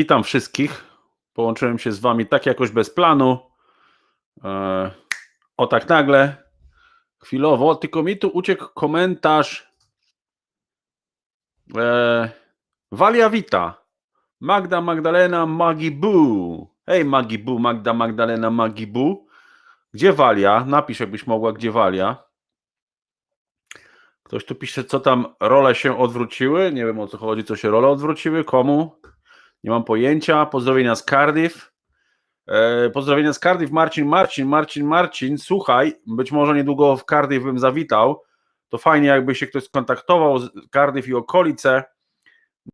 Witam wszystkich. Połączyłem się z Wami tak jakoś bez planu. E, o tak nagle, chwilowo, tylko mi tu uciekł komentarz. E, Walia Wita. Magda Magdalena Magibu. Hej Magibu, Magda Magdalena Magibu. Gdzie Walia? Napisz, jakbyś mogła, gdzie Walia. Ktoś tu pisze, co tam role się odwróciły. Nie wiem o co chodzi, co się role odwróciły, komu. Nie mam pojęcia. Pozdrowienia z Cardiff. E, pozdrowienia z Cardiff, Marcin, Marcin, Marcin, Marcin. Słuchaj, być może niedługo w Cardiff bym zawitał. To fajnie, jakby się ktoś skontaktował z Cardiff i okolice.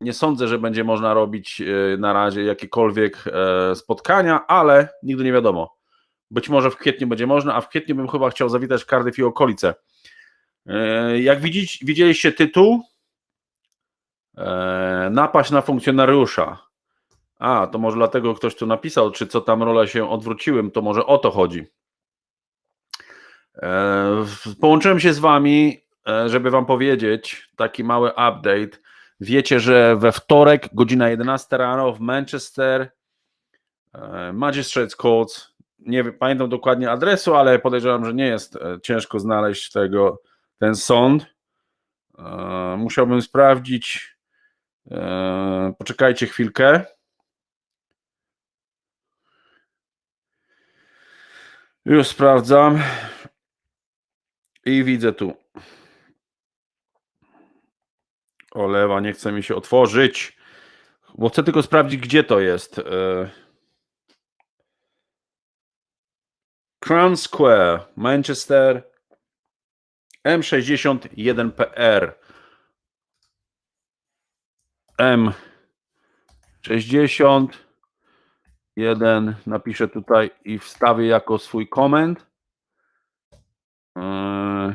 Nie sądzę, że będzie można robić e, na razie jakiekolwiek e, spotkania, ale nigdy nie wiadomo. Być może w kwietniu będzie można, a w kwietniu bym chyba chciał zawitać Cardiff i okolice. Jak widzieliście tytuł, napaść na funkcjonariusza. A, to może dlatego ktoś tu napisał, czy co tam role się odwróciłem, to może o to chodzi. E, Połączyłem się z wami, e, żeby wam powiedzieć taki mały update. Wiecie, że we wtorek, godzina 11 rano w Manchester, e, Magistrates Court, nie pamiętam dokładnie adresu, ale podejrzewam, że nie jest ciężko znaleźć tego, ten sąd. Musiałbym sprawdzić. Poczekajcie chwilkę. Już sprawdzam. I widzę tu. Olewa, nie chce mi się otworzyć. Bo chcę tylko sprawdzić, gdzie to jest. E, Crown Square, Manchester, M61PR. M61 napiszę tutaj i wstawię jako swój koment. Eee,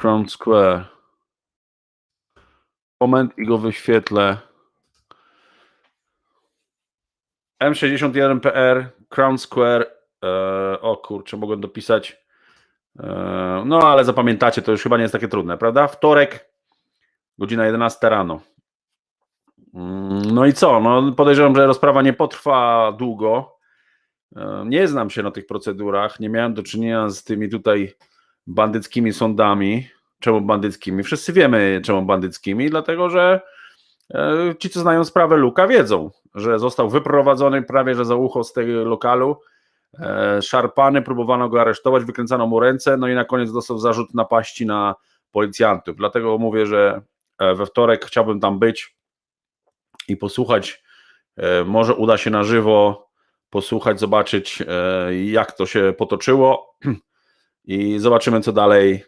Crown Square. Koment i go wyświetlę. M61PR, Crown Square. Eee, o kurczę, mogłem dopisać. Eee, no ale zapamiętacie, to już chyba nie jest takie trudne, prawda? Wtorek, godzina 11 rano. Mm, No i co? No podejrzewam, że rozprawa nie potrwa długo. E, Nie znam się na tych procedurach. Nie miałem do czynienia z tymi tutaj bandyckimi sądami. Czemu bandyckimi? Wszyscy wiemy, czemu bandyckimi, dlatego że e, ci, co znają sprawę Luka, wiedzą, że został wyprowadzony prawie że za ucho z tego lokalu. e, Szarpany, próbowano go aresztować, wykręcano mu ręce, no i na koniec dostał zarzut napaści na policjantów. Dlatego mówię, że we wtorek chciałbym tam być i posłuchać. e, Może uda się na żywo posłuchać, zobaczyć, e, jak to się potoczyło i zobaczymy, co dalej,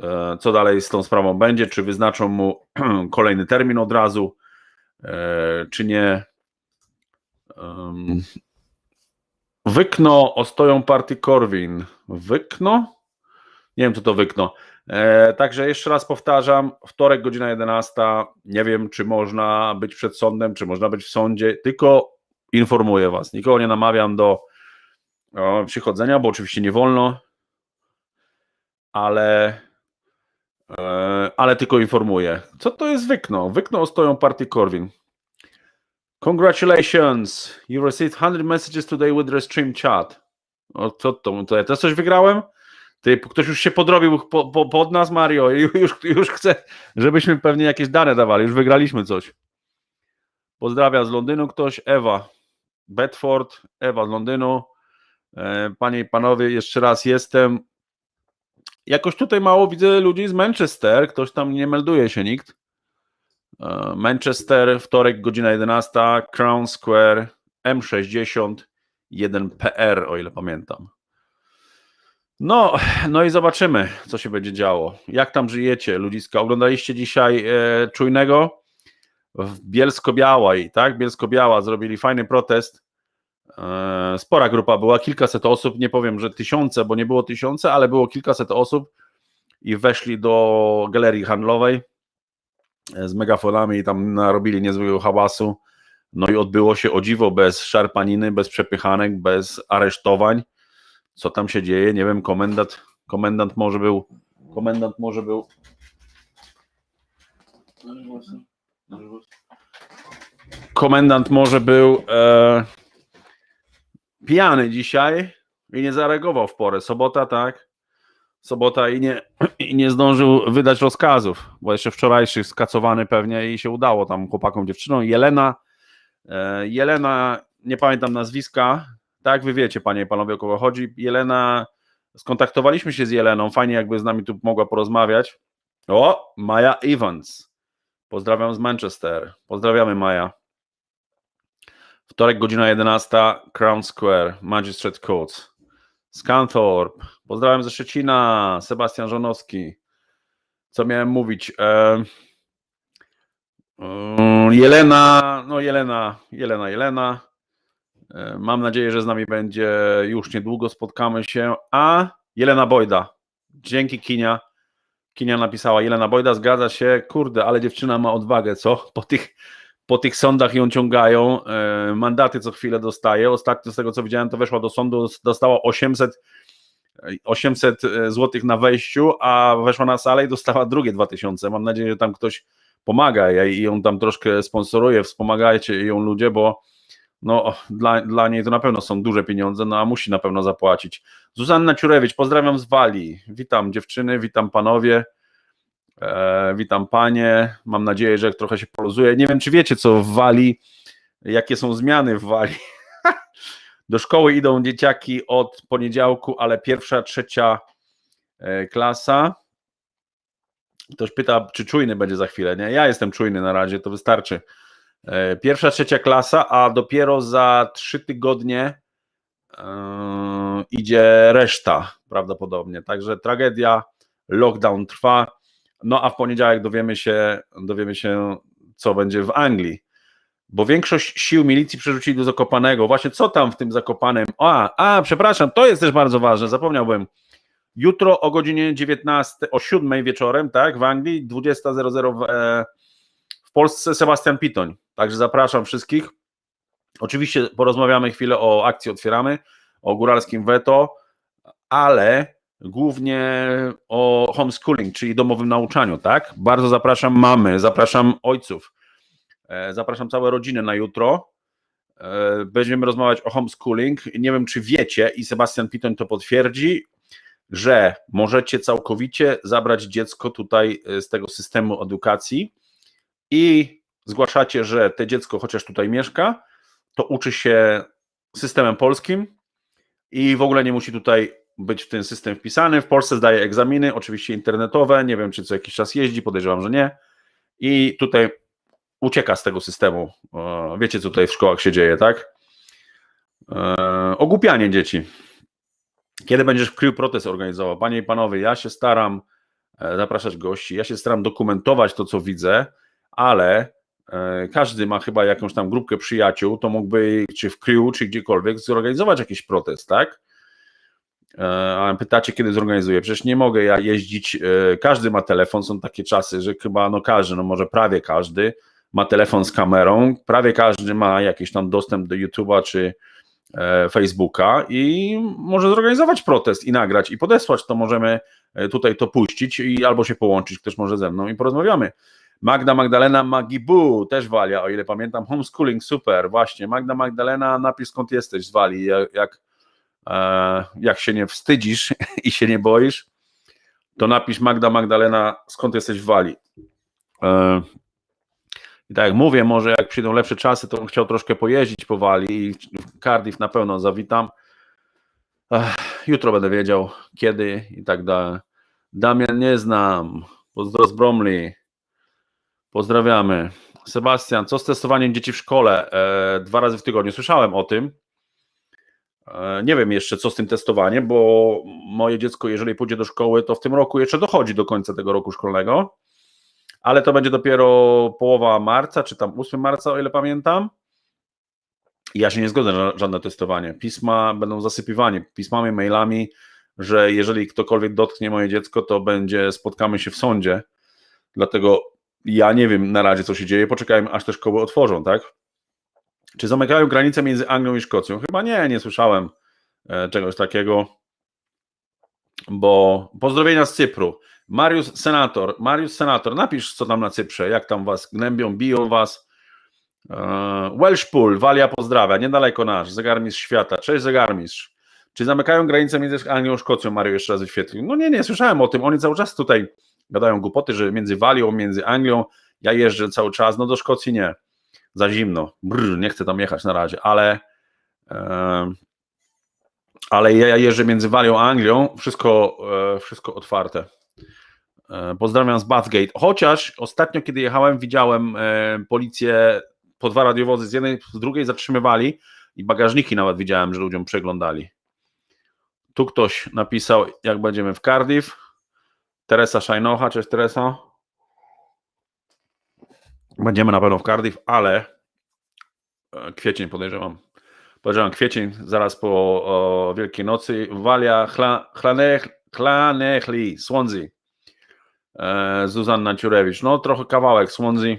e, co dalej z tą sprawą będzie. Czy wyznaczą mu kolejny termin od razu, czy nie. Wykno ostoją partii Korwin. Wykno? Nie wiem, co to wykno. E, także jeszcze raz powtarzam, wtorek, godzina 11. Nie wiem, czy można być przed sądem, czy można być w sądzie, tylko informuję Was. Nikogo nie namawiam do o, przychodzenia, bo oczywiście nie wolno, ale, e, ale tylko informuję. Co to jest wykno? Wykno ostoją partii Korwin. Congratulations! You received 100 messages today with Restream chat. O, co to? to ja też coś wygrałem? Ty, ktoś już się podrobił po, po, pod nas, Mario, i już, już chce, żebyśmy pewnie jakieś dane dawali. Już wygraliśmy coś. Pozdrawia z Londynu ktoś. Ewa. Bedford. Ewa z Londynu. E, Panie i panowie, jeszcze raz jestem. Jakoś tutaj mało widzę ludzi z Manchester. Ktoś tam nie melduje się nikt. E, Manchester, wtorek, godzina 11. Crown Square, M60, 1PR, o ile pamiętam. No, no i zobaczymy, co się będzie działo. Jak tam żyjecie, ludziska? Oglądaliście dzisiaj e, Czujnego w Bielsko-Białej, tak? Bielsko-Biała zrobili fajny protest. E, spora grupa była, kilkaset osób, nie powiem, że tysiące, bo nie było tysiące, ale było kilkaset osób i weszli do galerii handlowej e, z megafonami i tam narobili niezłego hałasu. No i odbyło się o dziwo bez szarpaniny, bez przepychanek, bez aresztowań co tam się dzieje, nie wiem, komendant, komendant może był, komendant może był Komendant może był e, pijany dzisiaj i nie zareagował w porę. Sobota, tak? Sobota i nie, i nie zdążył wydać rozkazów, bo jeszcze wczorajszy skacowany pewnie i się udało tam chłopakom, dziewczynom. Jelena, e, Jelena, nie pamiętam nazwiska, tak? Wy wiecie, panie i panowie, o kogo chodzi. Jelena, skontaktowaliśmy się z Jeleną, fajnie jakby z nami tu mogła porozmawiać. O, Maja Evans. Pozdrawiam z Manchester. Pozdrawiamy Maja. Wtorek, godzina 11, Crown Square, Magistrate Courts. Scanthorpe. Pozdrawiam ze Szczecina, Sebastian Żonowski. Co miałem mówić? E, e, Jelena, no Jelena, Jelena, Jelena. E, Mam nadzieję, że z nami będzie już niedługo, spotkamy się. A Jelena Bojda. Dzięki Kinia. Kinia napisała, Jelena Bojda zgadza się, kurde, ale dziewczyna ma odwagę, co? Po tych, po tych sądach ją ciągają, e, mandaty co chwilę dostaje. Ostatnio z tego co widziałem, to weszła do sądu, dostała 800, 800 zł na wejściu, a weszła na salę i dostała drugie 2000. Mam nadzieję, że tam ktoś pomaga i ją tam troszkę sponsoruje, wspomagajcie ją ludzie, bo no, dla, dla niej to na pewno są duże pieniądze, no a musi na pewno zapłacić. Zuzanna Ciurewicz, pozdrawiam z Walii. Witam dziewczyny, witam panowie, e, witam panie. Mam nadzieję, że trochę się poluzuje. Nie wiem, czy wiecie, co w Walii, jakie są zmiany w Walii. Do szkoły idą dzieciaki od poniedziałku, ale pierwsza, trzecia e, klasa. Ktoś pyta, czy czujny będzie za chwilę. Nie, ja jestem czujny na razie, to wystarczy. E, Pierwsza, trzecia klasa, a dopiero za trzy tygodnie e, idzie reszta prawdopodobnie. Także tragedia, lockdown trwa. No a w poniedziałek dowiemy się, dowiemy się, co będzie w Anglii. Bo większość sił milicji przerzucili do Zakopanego. Właśnie co tam w tym Zakopanem? A, a, przepraszam, to jest też bardzo ważne, zapomniałbym. Jutro o godzinie 19, o 7 wieczorem, tak, w Anglii, 20.00 w, e, w Polsce Sebastian Pitoń. Także zapraszam wszystkich. Oczywiście porozmawiamy chwilę o akcji Otwieramy, o góralskim veto, ale głównie o homeschooling, czyli domowym nauczaniu, tak? Bardzo zapraszam mamy, zapraszam ojców, e, zapraszam całe rodziny na jutro. E, Będziemy rozmawiać o homeschooling. Nie wiem, czy wiecie, i Sebastian Pitoń to potwierdzi, że możecie całkowicie zabrać dziecko tutaj e, z tego systemu edukacji i zgłaszacie, że te dziecko chociaż tutaj mieszka, to uczy się systemem polskim i w ogóle nie musi tutaj być w ten system wpisany. W Polsce zdaje egzaminy, oczywiście internetowe, nie wiem czy co jakiś czas jeździ, podejrzewam, że nie. I tutaj ucieka z tego systemu. Wiecie, co tutaj w szkołach się dzieje, tak? E, Ogłupianie dzieci. Kiedy będziesz w Crew Protest organizował? Panie i panowie, ja się staram e, zapraszać gości, ja się staram dokumentować to, co widzę, ale e, każdy ma chyba jakąś tam grupkę przyjaciół, to mógłby czy w Crew, czy gdziekolwiek zorganizować jakiś protest, tak? E, A pytacie, kiedy zorganizuję? Przecież nie mogę ja jeździć, e, każdy ma telefon, są takie czasy, że chyba no każdy, no może prawie każdy ma telefon z kamerą, prawie każdy ma jakiś tam dostęp do YouTube'a czy Facebooka i może zorganizować protest i nagrać i podesłać, to możemy tutaj to puścić i albo się połączyć, ktoś może ze mną i porozmawiamy. Magda Magdalena Magibu też walia, o ile pamiętam, homeschooling super, właśnie, Magda Magdalena, napisz skąd jesteś z Walii, jak, jak, e, się nie wstydzisz i się nie boisz, to napisz Magda Magdalena, skąd jesteś w Walii. E, I tak jak mówię, może jak przyjdą lepsze czasy, to bym chciał troszkę pojeździć po Walii i Cardiff na pewno zawitam. Jutro będę wiedział kiedy i tak dalej. Damian nie znam. Pozdro z Bromley. Pozdrawiamy. Sebastian, co z testowaniem dzieci w szkole? E, dwa razy w tygodniu. Słyszałem o tym. E, nie wiem jeszcze, co z tym testowaniem, bo moje dziecko, jeżeli pójdzie do szkoły, to w tym roku jeszcze dochodzi do końca tego roku szkolnego, ale to będzie dopiero połowa marca, czy tam 8 marca, o ile pamiętam. Ja się nie zgodzę na żadne testowanie. Pisma będą zasypywane pismami, mailami, że jeżeli ktokolwiek dotknie moje dziecko, to będzie, spotkamy się w sądzie. Dlatego ja nie wiem na razie, co się dzieje. Poczekajmy, aż te szkoły otworzą, tak? Czy zamykają granice między Anglią i Szkocją? Chyba nie, nie słyszałem e, czegoś takiego. Bo pozdrowienia z Cypru. Mariusz Senator, Mariusz Senator, napisz co tam na Cyprze, jak tam was gnębią, biją was. Eee, Welshpool, Walia pozdrawia, niedaleko nasz, zegarmistrz świata. Cześć zegarmistrz. Czy zamykają granicę między Anglią a Szkocją? Mario jeszcze raz wyświetlił. No nie, nie, słyszałem o tym. Oni cały czas tutaj gadają głupoty, że między Walią, między Anglią, ja jeżdżę cały czas, no do Szkocji nie. Za zimno. Brr, nie chcę tam jechać na razie, ale ale ja jeżdżę między Walią a Anglią, wszystko, e, wszystko otwarte. E, Pozdrawiam z Bathgate. Chociaż ostatnio, kiedy jechałem, widziałem e, policję po dwa radiowozy z jednej, z drugiej zatrzymywali i bagażniki nawet widziałem, że ludziom przeglądali. Tu ktoś napisał, jak będziemy w Cardiff. Teresa Szajnocha, cześć Teresa. Będziemy na pewno w Cardiff, ale e, kwiecień podejrzewam. Podejrzewam kwiecień, zaraz po o, Wielkiej Nocy. Walia, Chla, Chlanech, Chlanechli, Swansea. E, Zuzanna Ciurewicz. No trochę kawałek Swansea,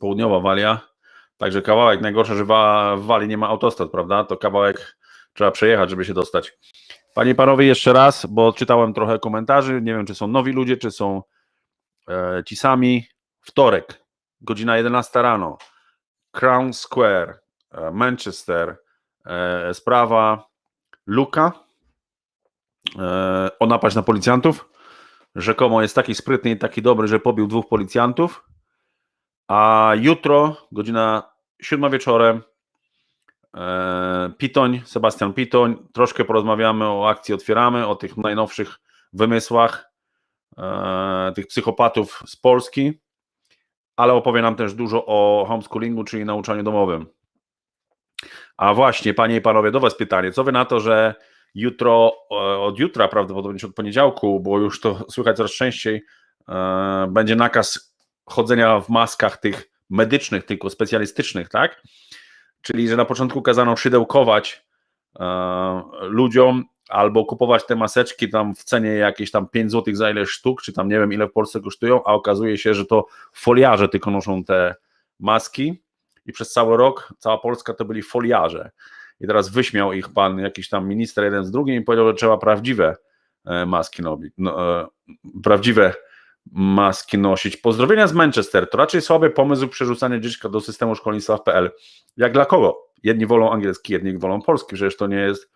południowa Walia. Także kawałek, najgorsze, że w Walii nie ma autostrad, prawda? To kawałek trzeba przejechać, żeby się dostać. Panie i panowie, jeszcze raz, bo czytałem trochę komentarzy. Nie wiem, czy są nowi ludzie, czy są e, ci sami. Wtorek, godzina 11 rano. Crown Square, e, Manchester. E, sprawa Luka e, o napaść na policjantów. Rzekomo jest taki sprytny i taki dobry, że pobił dwóch policjantów. A jutro, godzina 7 wieczorem, Pitoń, Sebastian Pitoń, troszkę porozmawiamy o akcji Otwieramy, o tych najnowszych wymysłach e, tych psychopatów z Polski, ale opowie nam też dużo o homeschoolingu, czyli nauczaniu domowym. A właśnie, panie i panowie, do was pytanie, co wy na to, że jutro, e, od jutra prawdopodobnie, od poniedziałku, bo już to słychać coraz częściej, e, będzie nakaz chodzenia w maskach tych medycznych, tylko specjalistycznych, tak? Czyli, że na początku kazano szydełkować e, ludziom albo kupować te maseczki tam w cenie jakieś tam 5 zł za ile sztuk, czy tam nie wiem ile w Polsce kosztują, a okazuje się, że to foliarze tylko noszą te maski i przez cały rok cała Polska to byli foliarze. I teraz wyśmiał ich pan jakiś tam minister jeden z drugim i powiedział, że trzeba prawdziwe e, maski no, e, prawdziwe maski nosić. Pozdrowienia z Manchester. To raczej słaby pomysł przerzucania dziecka do systemu szkolnictwa w PL. Jak dla kogo? Jedni wolą angielski, jedni wolą polski. Przecież to nie jest,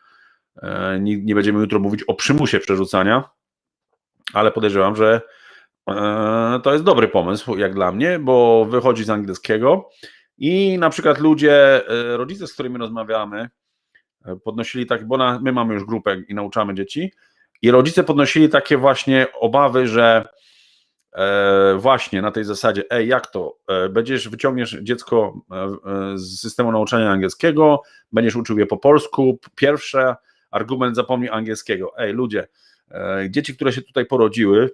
e, nie, będziemy jutro mówić o przymusie przerzucania, ale podejrzewam, że e, to jest dobry pomysł, jak dla mnie, bo wychodzi z angielskiego i na przykład ludzie, e, rodzice, z którymi rozmawiamy, podnosili tak, bo na, my mamy już grupę i nauczamy dzieci, i rodzice podnosili takie właśnie obawy, że e, właśnie na tej zasadzie, ej, jak to, e, będziesz, wyciągniesz dziecko e, e, z systemu nauczania angielskiego, będziesz uczył je po polsku, pierwszy argument zapomnij angielskiego, ej, ludzie, e, dzieci, które się tutaj porodziły,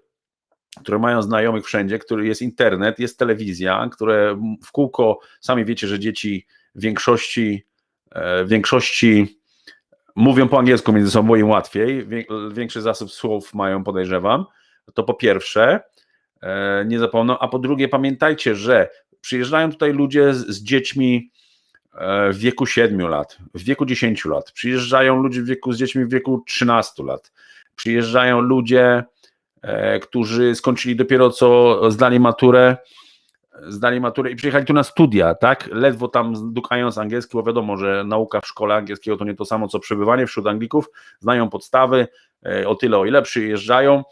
które mają znajomych wszędzie, który jest internet, jest telewizja, które w kółko, sami wiecie, że dzieci w większości, e, w większości mówią po angielsku między sobą im łatwiej, Wię- większy zasób słów mają, podejrzewam, to po pierwsze, nie zapomną, a po drugie pamiętajcie, że przyjeżdżają tutaj ludzie z, z dziećmi e, w wieku 7 lat, w wieku 10 lat, przyjeżdżają ludzie w wieku, z dziećmi w wieku 13 lat, przyjeżdżają ludzie, e, którzy skończyli dopiero co, zdali maturę, zdali maturę i przyjechali tu na studia, tak? Ledwo tam dukając angielski, bo wiadomo, że nauka w szkole angielskiego to nie to samo co przebywanie wśród Anglików, znają podstawy, e, o tyle o ile przyjeżdżają, e,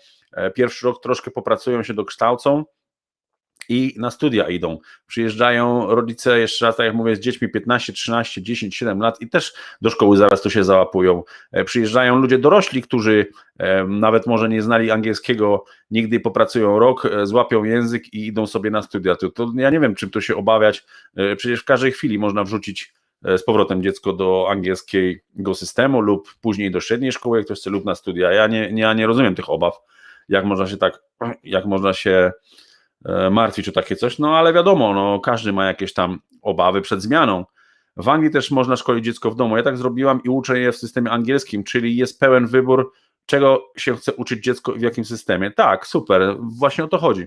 pierwszy rok troszkę popracują się, dokształcą i na studia idą. Przyjeżdżają rodzice, jeszcze raz tak jak mówię, z dziećmi 15, 13, 10, 7 lat i też do szkoły zaraz tu się załapują. E, Przyjeżdżają ludzie dorośli, którzy e, nawet może nie znali angielskiego, nigdy popracują rok, e, złapią język i idą sobie na studia. To, to ja nie wiem, czym to się obawiać. E, Przecież w każdej chwili można wrzucić e, z powrotem dziecko do angielskiego systemu lub później do średniej szkoły, jak ktoś chce, lub na studia. Ja nie, ja nie rozumiem tych obaw, jak można się tak, jak można się e, martwić o takie coś, no ale wiadomo, no, każdy ma jakieś tam obawy przed zmianą. W Anglii też można szkolić dziecko w domu. Ja tak zrobiłam i uczę je w systemie angielskim, czyli jest pełen wybór, czego się chce uczyć dziecko i w jakim systemie. Tak, super, właśnie o to chodzi.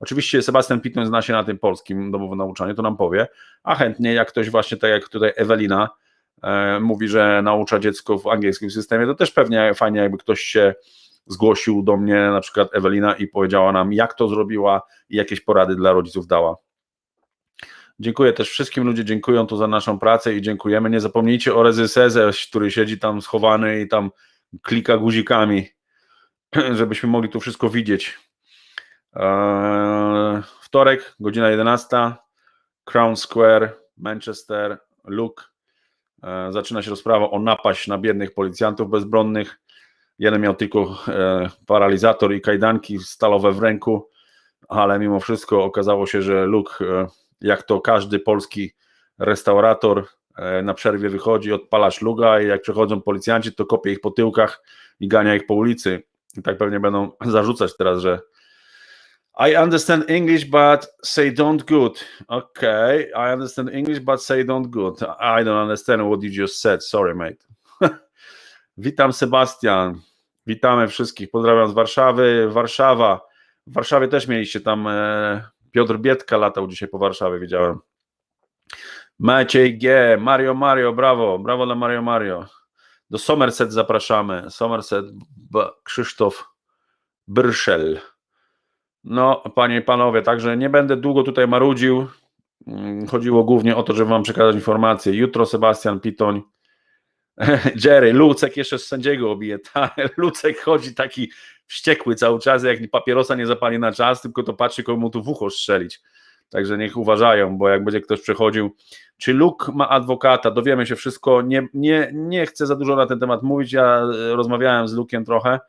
Oczywiście Sebastian Pitton zna się na tym polskim domowym nauczaniu, to nam powie, a chętnie jak ktoś właśnie tak jak tutaj Ewelina e, mówi, że naucza dziecko w angielskim systemie, to też pewnie fajnie jakby ktoś się zgłosił do mnie na przykład Ewelina i powiedziała nam, jak to zrobiła i jakieś porady dla rodziców dała. Dziękuję też wszystkim ludzie, dziękują tu za naszą pracę i dziękujemy. Nie zapomnijcie o Rezyserze, który siedzi tam schowany i tam klika guzikami, żebyśmy mogli tu wszystko widzieć. Eee, wtorek, godzina 11, Crown Square, Manchester, Luke. Eee, zaczyna się rozprawa o napaść na biednych policjantów bezbronnych. Jeden miał tylko e, paralizator i kajdanki stalowe w ręku, ale mimo wszystko okazało się, że Luke, e, jak to każdy polski restaurator, e, na przerwie wychodzi, odpala szluga i jak przychodzą policjanci, to kopie ich po tyłkach i gania ich po ulicy. I tak pewnie będą zarzucać teraz, że I understand English, but say don't good. Okay, I understand English, but say don't good. I don't understand what you just said. Sorry, mate. Witam Sebastian. Witamy wszystkich. Pozdrawiam z Warszawy. Warszawa. W Warszawie też mieliście tam e, Piotr Bietka latał dzisiaj po Warszawie, widziałem. Maciej G, Mario Mario, brawo, brawo dla Mario Mario. Do Somerset zapraszamy. Somerset, B, Krzysztof Brszel. No, panie i panowie, także nie będę długo tutaj marudził. Mm, Chodziło głównie o to, żeby wam przekazać informacje. Jutro Sebastian Pitoń. Jerry, Lucek jeszcze z sędziego obije. Ta, Lucek chodzi taki wściekły cały czas, jak papierosa nie zapali na czas, tylko to patrzy, komu tu w ucho strzelić. Także niech uważają, bo jak będzie ktoś przechodził. Czy Luke ma adwokata? Dowiemy się wszystko. Nie, nie, nie chcę za dużo na ten temat mówić. Ja e, rozmawiałem z Lukiem trochę.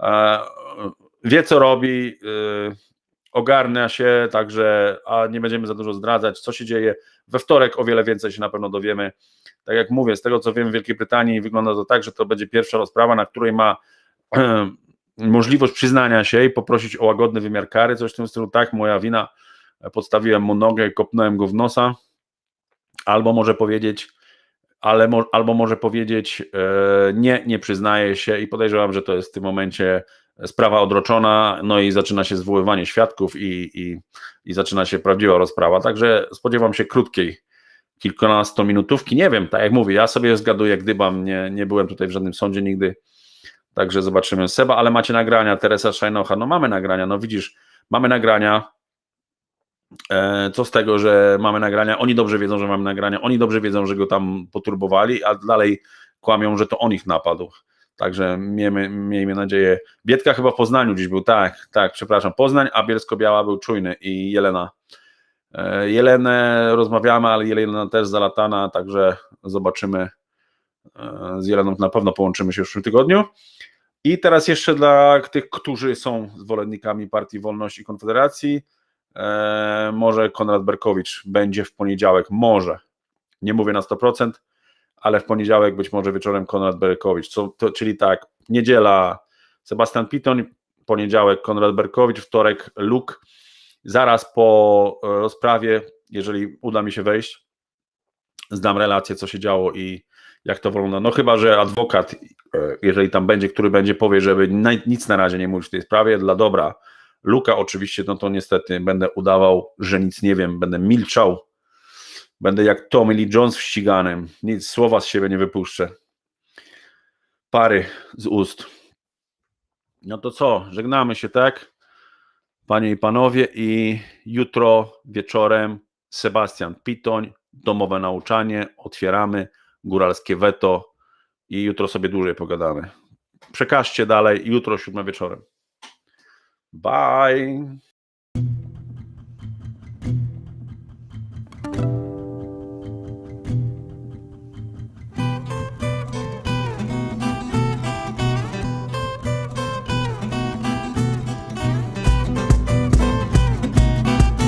E, Wie, co robi. Ogarnia się, także a nie będziemy za dużo zdradzać, co się dzieje. We wtorek o wiele więcej się na pewno dowiemy. Tak jak mówię, z tego co wiem w Wielkiej Brytanii wygląda to tak, że to będzie pierwsza rozprawa, na której ma możliwość przyznania się i poprosić o łagodny wymiar kary, coś w tym stylu, tak, moja wina, podstawiłem mu nogę i kopnąłem go w nosa, albo może powiedzieć, ale mo, albo może powiedzieć e, nie, nie przyznaje się i podejrzewam, że to jest w tym momencie sprawa odroczona, no i zaczyna się zwoływanie świadków i, i, i zaczyna się prawdziwa rozprawa, także spodziewam się krótkiej, kilkunastominutówki, nie wiem, tak jak mówię, ja sobie zgaduję, gdybam, nie, nie byłem tutaj w żadnym sądzie nigdy, Także zobaczymy. Seba, ale macie nagrania. Teresa Szajnocha, no mamy nagrania. No widzisz, mamy nagrania. E, co z tego, że mamy nagrania? Oni dobrze wiedzą, że mamy nagrania. Oni dobrze wiedzą, że go tam poturbowali, a dalej kłamią, że to on ich napadł. Także miejmy, miejmy nadzieję. Biedka chyba w Poznaniu dziś był. Tak, tak, przepraszam. Poznań, a Bielsko-Biała był czujny i Jelena. E, Jelenę rozmawiamy, ale Jelena też zalatana, także zobaczymy. E, Z Jeleną na pewno połączymy się już w tym tygodniu. I teraz jeszcze dla tych, którzy są zwolennikami Partii Wolność i Konfederacji, e, może Konrad Berkowicz będzie w poniedziałek, może, nie mówię na 100%, ale w poniedziałek być może wieczorem Konrad Berkowicz, co, to, czyli tak, niedziela Sebastian Pitoń, poniedziałek Konrad Berkowicz, wtorek Luke, zaraz po e, rozprawie, jeżeli uda mi się wejść, zdam relację, co się działo i jak to wygląda. No chyba, że adwokat, e, jeżeli tam będzie, który będzie powie, żeby nic na razie nie mówić w tej sprawie, dla dobra Luka oczywiście, no to niestety będę udawał, że nic nie wiem, będę milczał, będę jak Tommy Lee Jones w ściganym, nic, słowa z siebie nie wypuszczę. Pary z ust. No to co, żegnamy się, tak? Panie i panowie i jutro wieczorem Sebastian Pitoń, domowe nauczanie, otwieramy góralskie weto i jutro sobie dłużej pogadamy. Przekażcie dalej, jutro siódma wieczorem. Bye.